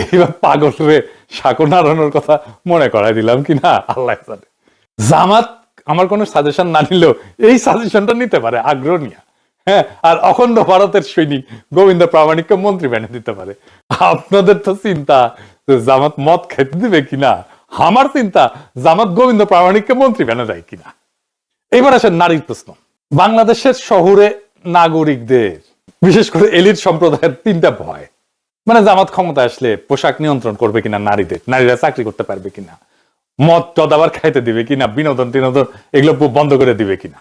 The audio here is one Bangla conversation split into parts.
এইবার পাগল হয়ে সাঁকো নাড়ানোর কথা মনে করাই দিলাম কি না? আল্লাহ জামাত আমার কোনো সাজেশন না নিলেও এই সাজেশনটা নিতে পারে, আগ্রহ নিয়ে। হ্যাঁ আর অখণ্ড ভারতের সৈনিক গোবিন্দ প্রামাণিককে মন্ত্রী বানিয়ে দিতে পারে। আপনাদের তো চিন্তা জামাত মদ খেতে দিবে কিনা আমার চিন্তা জামাত গোবিন্দ প্রামাণিককে মন্ত্রী বানিয়ে দেয় কিনা এবার আসেন নারীর প্রশ্ন। বাংলাদেশের শহরে নাগরিকদের, বিশেষ করে এলিট সম্প্রদায়ের তিনটা ভয়। মানে জামাত ক্ষমতা আসলে পোশাক নিয়ন্ত্রণ করবে কিনা নারীদের? নারীরা চাকরি করতে পারবে কিনা? মদ টদ আবার খাইতে দিবে কিনা? বিনোদন টিনোদন এগুলো বন্ধ করে দিবে কিনা?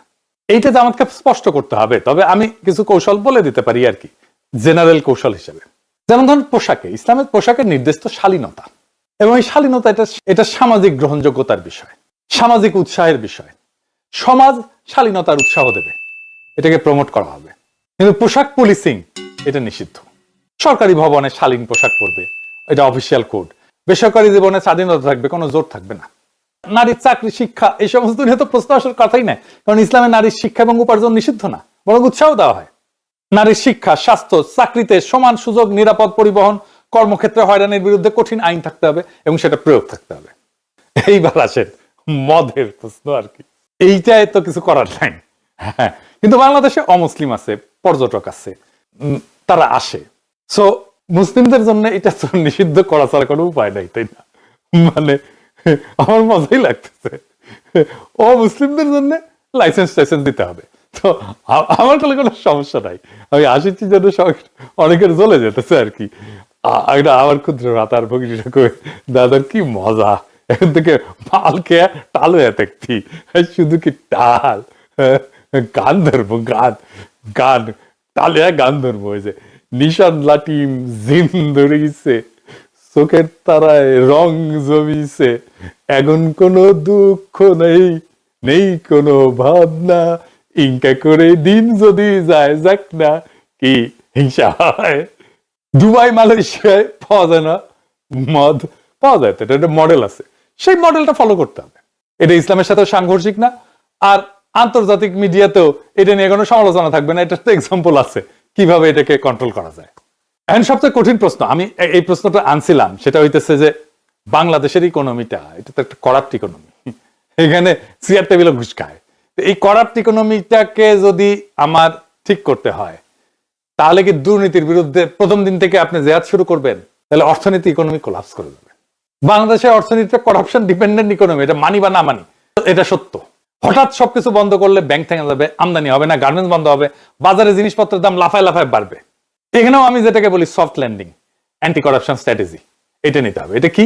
এইটা জামাতকে স্পষ্ট করতে হবে। তবে আমি কিছু কৌশল বলে দিতে পারি আর কি। জেনারেল কৌশল হিসেবে। যেমন ধরুন পোশাকে, ইসলামের পোশাকের নির্দেশ তো শালীনতা এবং এই শালীনতা এটা এটা সামাজিক গ্রহণযোগ্যতার বিষয়, সামাজিক উৎসাহের বিষয়। সমাজ শালীনতার উৎসাহ দেবে। এটাকে প্রমোট করা হবে। কিন্তু পোশাক পুলিশিং এটা নিষিদ্ধ। সরকারি ভবনে শালীন পোশাক পরবে। এটা অফিসিয়াল কোড বেসরকারি জীবনে স্বাধীনতা থাকবে, কোনো জোর থাকবে না। নারীর চাকরি, শিক্ষা, এই সমস্ত নিয়ে তো প্রশ্ন আসার কথাই নাই। কারণ ইসলামে নারীর শিক্ষা এবং উপার্জন নিষিদ্ধ না, বরং উৎসাহ দেওয়া হয়। নারীর শিক্ষা, স্বাস্থ্য, চাকরিতে সমান সুযোগ, নিরাপদ পরিবহন, কর্মক্ষেত্রে হয়রানির বিরুদ্ধে কঠিন আইন থাকতে হবে এবং সেটা প্রয়োগ থাকতে হবে। এইবার আসেন মদের প্রশ্ন আর কি। এইটাই তো কিছু করার নাই। হ্যাঁ কিন্তু বাংলাদেশে অমুসলিম আছে, পর্যটক আছে তারা আসে। সো মুসলিমদের জন্য এটা নিষিদ্ধ করা ছাড়া কোনো উপায় নাই, তাই না? মানে আমার মজাই লাগতেছে। ও মুসলিমদের জন্য লাইসেন্স টাইসেন্স দিতে হবে। তো আমার কোনো কোনো সমস্যা নাই। আমি অনেকের জ্বলে যেতেছে আর কি। আমার ক্ষুদ্র রাতার ভগিনীটা কই দাদার কি মজা। এখন থেকে মাল খেয়ে টাল হয়ে শুধু কি টাল? গান ধরবো, গান। গান, টালে গান ধরবো যে। নিশান লাটিম জিন ধরিছে, চোখের তারায় রং জমিছে। এখন কোনো দুঃখ নেই নেই কোনো ভাবনা। ইনকা করে দিন যদি যায়, যাক না কি হিংসা হয়। দুবাই, মালয়েশিয়ায় পাওয়া যায় না, মদ পাওয়া যায়। তো এটা একটা মডেল আছে। সেই মডেলটা ফলো করতে হবে। এটা ইসলামের সাথে সাংঘর্ষিক না। আর আন্তর্জাতিক মিডিয়াতেও এটা নিয়ে কোনো সমালোচনা থাকবে না। এটা তো এক্সাম্পল আছে। কীভাবে এটাকে কন্ট্রোল করা যায়? এখন সবচেয়ে কঠিন প্রশ্ন, আমি এই প্রশ্নটা আনছিলাম, সেটা হইতেছে যে বাংলাদেশের ইকোনমিটা এটা তো একটা করাপ্ট ইকোনমি এখানে চেয়ার টেবিলে ঘুষ খায়। এই করাপ্ট ইকোনমিটাকে যদি আমার ঠিক করতে হয়, তাহলে কি দুর্নীতির বিরুদ্ধে প্রথম দিন থেকে আপনি জেহাদ শুরু করবেন? তাহলে অর্থনীতি ইকোনমি কোলাপস করে দেবে। বাংলাদেশের অর্থনীতিটা করাপশন ডিপেন্ডেন্ট ইকোনমি এটা মানি বা না মানি, এটা সত্য। হঠাৎ সবকিছু বন্ধ করলে ব্যাংক থেকে যাবে, আমদানি হবে না গার্মেন্টস বন্ধ হবে, বাজারে জিনিসপত্রের দাম লাফায় লাফায় বাড়বে। এখানেও আমি যেটাকে বলি soft landing anti corruption strategy এটা নিতে হবে। এটা কি?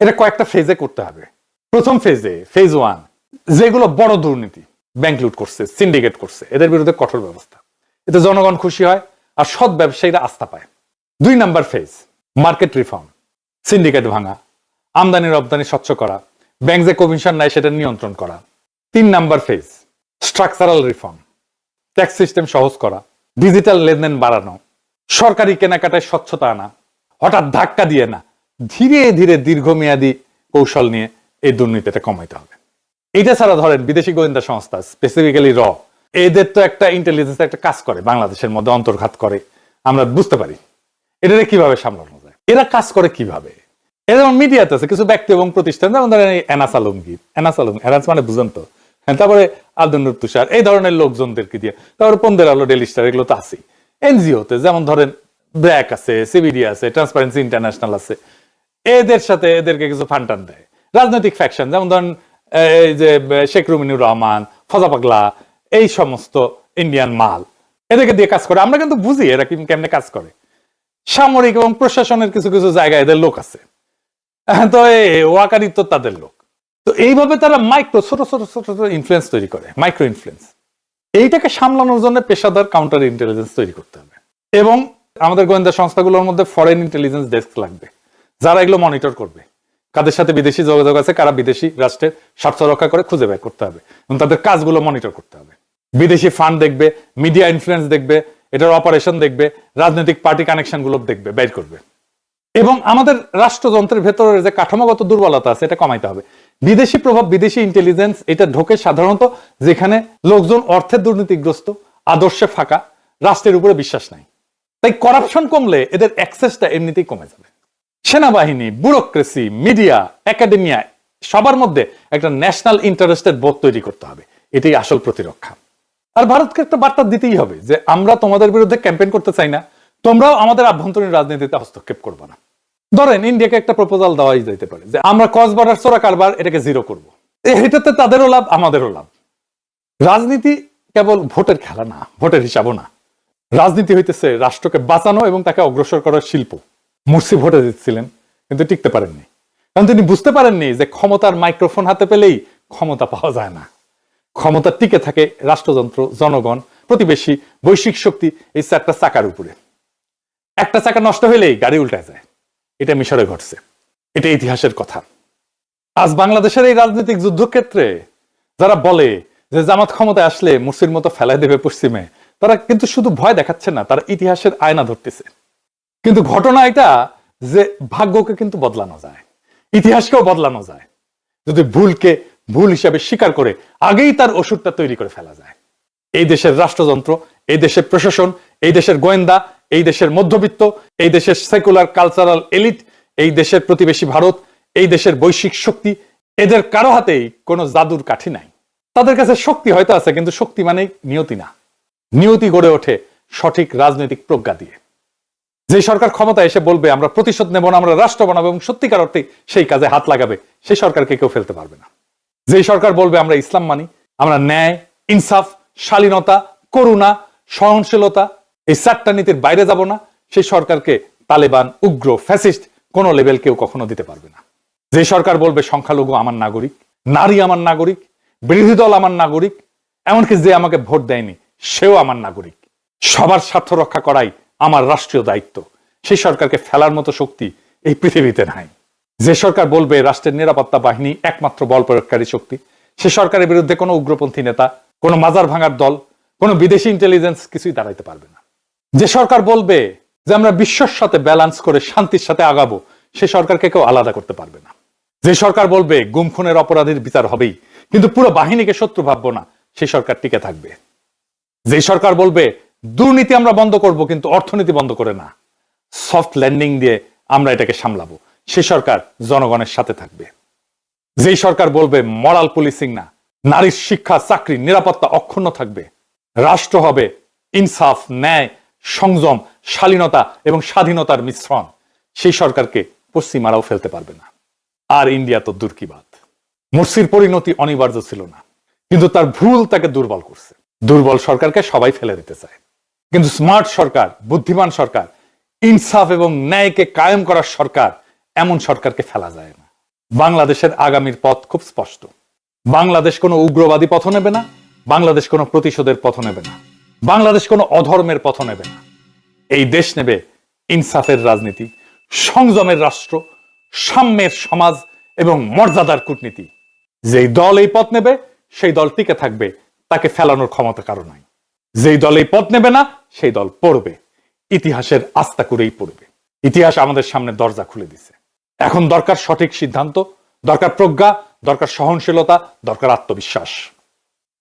এটা কয়েকটা ফেজে করতে হবে। প্রথম ফেজে ফেজ ওয়ান যেগুলো বড় দুর্নীতি ব্যাংক লুট করছে সিন্ডিকেট করছে, এদের বিরুদ্ধে কঠোর ব্যবস্থা। এতে জনগণ খুশি হয় আর সৎ ব্যবসায়ীরা আস্থা পায়। দুই number phase market reform syndicate ভাঙা আমদানি রপ্তানি স্বচ্ছ করা ব্যাংক যে কমিশন নেয় সেটা নিয়ন্ত্রণ করা। তিন number phase structural reform tax system সহজ করা ডিজিটাল লেনদেন বাড়ানো, সরকারি কেনাকাটায় স্বচ্ছতা আনা, হঠাৎ ধাক্কা দিয়ে না, ধীরে ধীরে দীর্ঘমেয়াদী কৌশল নিয়ে এই দুর্নীতিটা কমাইতে হবে। এটা ছাড়া ধরেন বিদেশি গোয়েন্দা সংস্থা স্পেসিফিক্যালি র, এদের তো একটা ইন্টেলিজেন্স একটা কাজ করে, বাংলাদেশের মধ্যে অন্তর্ঘাত করে, আমরা বুঝতে পারি। এটাকে কীভাবে সামলানো যায়? এরা কাজ করে কীভাবে? এরা যেমন মিডিয়াতে আছে কিছু ব্যক্তি এবং প্রতিষ্ঠান, যেমন ধরেন এনাস আলমগীর। এনাস আলম এনাস মানে বুঝেন তো হ্যাঁ, তারপরে আব্দুল তুষার এই ধরনের লোকজনদেরকে দিয়ে। তারপরে পন্দের আলো ডেলি স্টার এগুলো তো আছেই। এনজিওতে যেমন ধরেন ব্র্যাক আছে সিবিডি আছে ট্রান্সপারেন্সি ইন্টারন্যাশনাল আছে এদের সাথে এদেরকে কিছু ফান্টান দেয়। রাজনৈতিক ফ্যাকশন যেমন ধরেন এই যে শেখ রুমিনুর রহমান ফজা পাগলা এই সমস্ত ইন্ডিয়ান মাল এদেরকে দিয়ে কাজ করে। আমরা কিন্তু বুঝি এরা কেমনে কাজ করে। সামরিক এবং প্রশাসনের কিছু কিছু জায়গায় এদের লোক আছে। তো এই ওয়াকারি তো তাদের লোক। তো এইভাবে তারা মাইক্রো ছোট ছোট ছোট ছোট ইনফ্লুয়েন্স তৈরি করে মাইক্রো ইনফ্লুয়েন্স এইটাকে সামলানোর জন্য পেশাদার কাউন্টার ইন্টেলিজেন্স তৈরি করতে হবে। এবং আমাদের গোয়েন্দা সংস্থাগুলোর মধ্যে ফরেন ইন্টেলিজেন্স ডেস্ক লাগবে, যারা এগুলো মনিটর করবে। কাদের সাথে বিদেশি যোগাযোগ আছে, কারা বিদেশি রাষ্ট্রের স্বার্থ রক্ষা করে খুঁজে বের করতে হবে, এবং তাদের কাজগুলো মনিটর করতে হবে। বিদেশি ফান্ড দেখবে মিডিয়া ইনফ্লুয়েন্স দেখবে, এটার অপারেশন দেখবে, রাজনৈতিক পার্টি কানেকশনগুলো দেখবে, বের করবে। এবং আমাদের রাষ্ট্রযন্ত্রের ভেতরে যে কাঠামোগত দুর্বলতা আছে, এটা কমাইতে হবে। বিদেশি প্রভাব, বিদেশি ইন্টেলিজেন্স এটা ঢোকে সাধারণত যেখানে লোকজন অর্থের দুর্নীতিগ্রস্ত, আদর্শে ফাঁকা, রাষ্ট্রের উপরে বিশ্বাস নাই। তাই করাপশন কমলে এদের অ্যাক্সেসটা এমনিতেই কমে যাবে। সেনাবাহিনী ব্যুরোক্রেসি মিডিয়া একাডেমিয়া সবার মধ্যে একটা ন্যাশনাল ইন্টারেস্টের বোধ তৈরি করতে হবে। এটাই আসল প্রতিরক্ষা। আর ভারতকে একটা বার্তা দিতেই হবে যে, আমরা তোমাদের বিরুদ্ধে ক্যাম্পেইন করতে চাই না, তোমরাও আমাদের আভ্যন্তরীণ রাজনীতিতে হস্তক্ষেপ করবে না। ধরেন ইন্ডিয়াকে একটা প্রপোজাল দেওয়াই যেতে পারে যে আমরা ক্রস বর্ডার চোরা কারবার এটাকে জিরো করব। এটাতে তাদেরও লাভ, আমাদেরও লাভ। রাজনীতি কেবল ভোটের খেলা না, ভোটের হিসাবও না। রাজনীতি হইতেছে রাষ্ট্রকে বাঁচানো এবং তাকে অগ্রসর করার শিল্প। মুর্সি ভোটে দিচ্ছিলেন কিন্তু টিকতে পারেননি। কারণ তিনি বুঝতে পারেননি যে ক্ষমতার মাইক্রোফোন হাতে পেলেই ক্ষমতা পাওয়া যায় না। ক্ষমতা টিকে থাকে রাষ্ট্রযন্ত্র, জনগণ, প্রতিবেশী, বৈশ্বিক শক্তি, এই চারটা চাকার উপরে। একটা চাকা নষ্ট হলেই গাড়ি উল্টায় যায়। এটা মিশরে ঘটছে। এটা ইতিহাসের কথা। আজ বাংলাদেশের এই রাজনৈতিক যুদ্ধক্ষেত্রে যারা বলে যে জামাত ক্ষমতায় আসলে মুর্সির মতো ফেলাই দেবে পশ্চিমে, তারা কিন্তু শুধু ভয় দেখাচ্ছে না, তারা ইতিহাসের আয়না ধরতেছে। কিন্তু ঘটনা এটা যে ভাগ্যকে কিন্তু বদলানো যায়, ইতিহাসকেও বদলানো যায়। যদি ভুলকে ভুল হিসাবে স্বীকার করে আগেই তার ওষুধটা তৈরি করে ফেলা যায়। এই দেশের রাষ্ট্রযন্ত্র, এই দেশের প্রশাসন, এই দেশের গোয়েন্দা এই দেশের মধ্যবিত্ত, এই দেশের সেকুলার কালচারাল এলিট এই দেশের প্রতিবেশী ভারত, এই দেশের বৈশ্বিক শক্তি, এদের কারও হাতেই কোনো জাদুর কাঠি নাই। তাদের কাছে শক্তি হয়তো আছে, কিন্তু শক্তি মানে নিয়তি না। নিয়তি গড়ে ওঠে সঠিক রাজনৈতিক প্রজ্ঞা দিয়ে। যে সরকার ক্ষমতা এসে বলবে, আমরা প্রতিশোধ নেব না, আমরা রাষ্ট্র বানাবো এবং সত্যিকার অর্থে সেই কাজে হাত লাগাবে, সেই সরকারকে কেউ ফেলতে পারবে না। যে সরকার বলবে, আমরা ইসলাম মানি, আমরা ন্যায়, ইনসাফ, শালীনতা, করুণা, সহনশীলতা এই চারটা নীতির বাইরে যাব না। সেই সরকারকে তালেবান, উগ্র, ফ্যাসিস্ট কোন লেভেল কেউ কখনো দিতে পারবে না। যে সরকার বলবে, সংখ্যালঘু আমার নাগরিক, নারী আমার নাগরিক, বিরোধী দল আমার নাগরিক, এমনকি যে আমাকে ভোট দেয়নি, সেও আমার নাগরিক। সবার স্বার্থ রক্ষা করাই আমার রাষ্ট্রীয় দায়িত্ব। সেই সরকারকে ফেলার মতো শক্তি এই পৃথিবীতে নাই। যে সরকার বলবে, রাষ্ট্রের নিরাপত্তা বাহিনী একমাত্র বল প্রয়োগকারী শক্তি। সে সরকারের বিরুদ্ধে কোনো উগ্রপন্থী নেতা, কোনো মাজার ভাঙার দল, কোনো বিদেশি ইন্টেলিজেন্স কিছুই দাঁড়াইতে পারবে না। যে সরকার বলবে যে আমরা বিশ্বর সাথে ব্যালেন্স করে শান্তির সাথে আগাবো, সে সরকারকে কেউ আলাদা করতে পারবে না। যে সরকার বলবে গুম খুনের অপরাধীর বিচার হবেই, কিন্তু পুরো বাহিনীকে শত্রু ভাববো না সেই সরকার টিকে থাকবে। যে সরকার বলবে, দুর্নীতি আমরা বন্ধ করব, কিন্তু অর্থনীতি বন্ধ করে না। সফট ল্যান্ডিং দিয়ে আমরা এটাকে সামলাবো, সে সরকার জনগণের সাথে থাকবে। যেই সরকার বলবে মরাল পুলিশিং না, নারীর শিক্ষা, চাকরি, নিরাপত্তা অক্ষুণ্ণ থাকবে, রাষ্ট্র হবে ইনসাফ, ন্যায় সংযম, শালীনতা এবং স্বাধীনতার মিশ্রণ। সেই সরকারকে পশ্চিমারাও ফেলতে পারবে না। আর ইন্ডিয়া তো দূর কি বাদ মুর্সির পরিণতি অনিবার্য ছিল না। কিন্তু তার ভুল তাকে দুর্বল করছে। দুর্বল সরকারকে সবাই ফেলে দিতে চায়। কিন্তু স্মার্ট সরকার, বুদ্ধিমান সরকার, ইনসাফ এবং ন্যায়কে কায়েম করার সরকার এমন সরকারকে ফেলা যায় না। বাংলাদেশের আগামীর পথ খুব স্পষ্ট। বাংলাদেশ কোনো উগ্রবাদী পথ নেবে না। বাংলাদেশ কোনো প্রতিশোধের পথ নেবে না। বাংলাদেশ কোনো অধর্মের পথ নেবে না। এই দেশ নেবে ইনসাফের রাজনীতি, সংযমের রাষ্ট্র, সাম্যের সমাজ এবং মর্যাদার কূটনীতি। যেই দল এই পথ নেবে, সেই দল টিকে থাকবে, তাকে ফেলানোর ক্ষমতা কারও নাই। যেই দল এই পথ নেবে না, সেই দল পড়বে। ইতিহাসের আস্থা করেই পড়বে। ইতিহাস আমাদের সামনে দরজা খুলে দিছে। এখন দরকার সঠিক সিদ্ধান্ত, দরকার প্রজ্ঞা, দরকার সহনশীলতা, দরকার আত্মবিশ্বাস।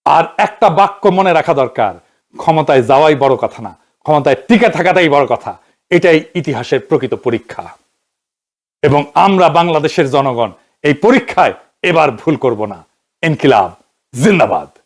আর একটা বাক্য মনে রাখা দরকার ক্ষমতায় যাওয়াই বড় কথা না, ক্ষমতায় টিকে থাকাটাই বড় কথা। এটাই ইতিহাসের প্রকৃত পরীক্ষা। এবং আমরা বাংলাদেশের জনগণ, এই পরীক্ষায় এবার ভুল করব না। ইনকিলাব, জিন্দাবাদ।